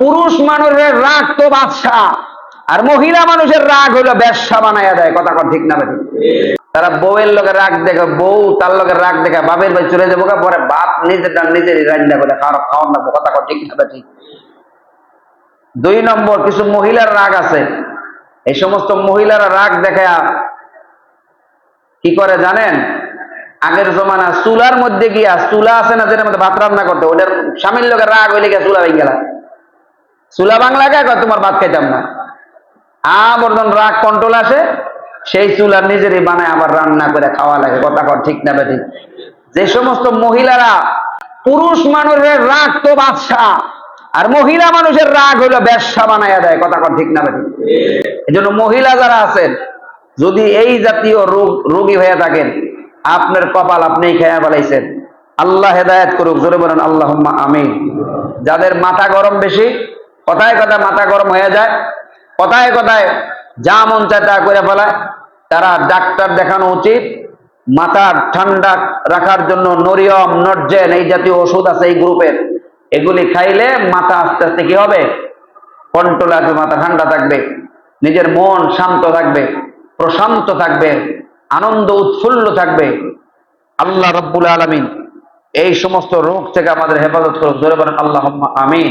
পুরুষ মানুষের রাগ তো বাদশাহ, আর মহিলা মানুষের রাগ হইল ব্যবসা বানাইয়া দেয়, কথা ঠিক না তারা বউয়ের লোকে রাগ দেখে, বউ তার লোকের রাগ দেখে, বাপের ভাই চলে যাব পরে বাপ নিজের নিজেরই রান্না করে খাওয়া খাওয়ান লাগবো, কথা ঠিক না বেঠিক দুই নম্বর, কিছু মহিলার রাগ আছে। এই সমস্ত মহিলারা রাগ দেখে কি করে জানেন? আগের জমানা চুলার মধ্যে গিয়া, চুলা আছে না, যেটার মধ্যে ভাত রান্না করতে, ওটার স্বামীর লোকের রাগ হইলে গিয়া চুলা ভেঙে গেলা। চুলা বাংলা গায়ে তোমার ভাত খাইতাম না। আবার যখন রাগ কন্ট্রোল আসে, সেই চুলা নিজেরই বানায় আবার রান্না করে খাওয়া লাগে, কথা কর ঠিক না বেঠিক। যে সমস্ত মহিলারা পুরুষ মানুষের রাগ তো বাদশাহ, আর মহিলা মানুষের রাগ হইল ব্যবসা বানাইয়া দেয়, কথা কর ঠিক না বেঠিক। এই জন্য মহিলা যারা আছেন, যদি এই জাতীয় রোগ, রোগী হয়ে থাকেন, আপনার কপাল আপনি খেয়া ফেলাইছেন। আল্লাহ হেদায়ত করুক, জোরে বলেন আল্লাহ আমিন। যাদের মাথা গরম বেশি কথায় কথায় মাথা গরম হয়ে যায়, কথায় কথায় যা মন চায় তা করে ফেলায়। তারা ডাক্তার দেখানো উচিত, মাথা ঠান্ডা রাখার জন্য নরিয়ম, নর্জেন এই জাতীয় ওষুধ আছে এই গ্রুপের। এগুলি খাইলে মাথা আস্তে আস্তে কি হবে? কন্ট্রোল আসবে মাথা ঠান্ডা থাকবে, নিজের মন শান্ত থাকবে, প্রশান্ত থাকবে, আনন্দ উৎফুল্ল থাকবে। আল্লাহ রব্বুল আলমিন এই সমস্ত রোগ থেকে আমাদের হেফাজত করুন। ধরে বলেন আল্লাহ আমিন।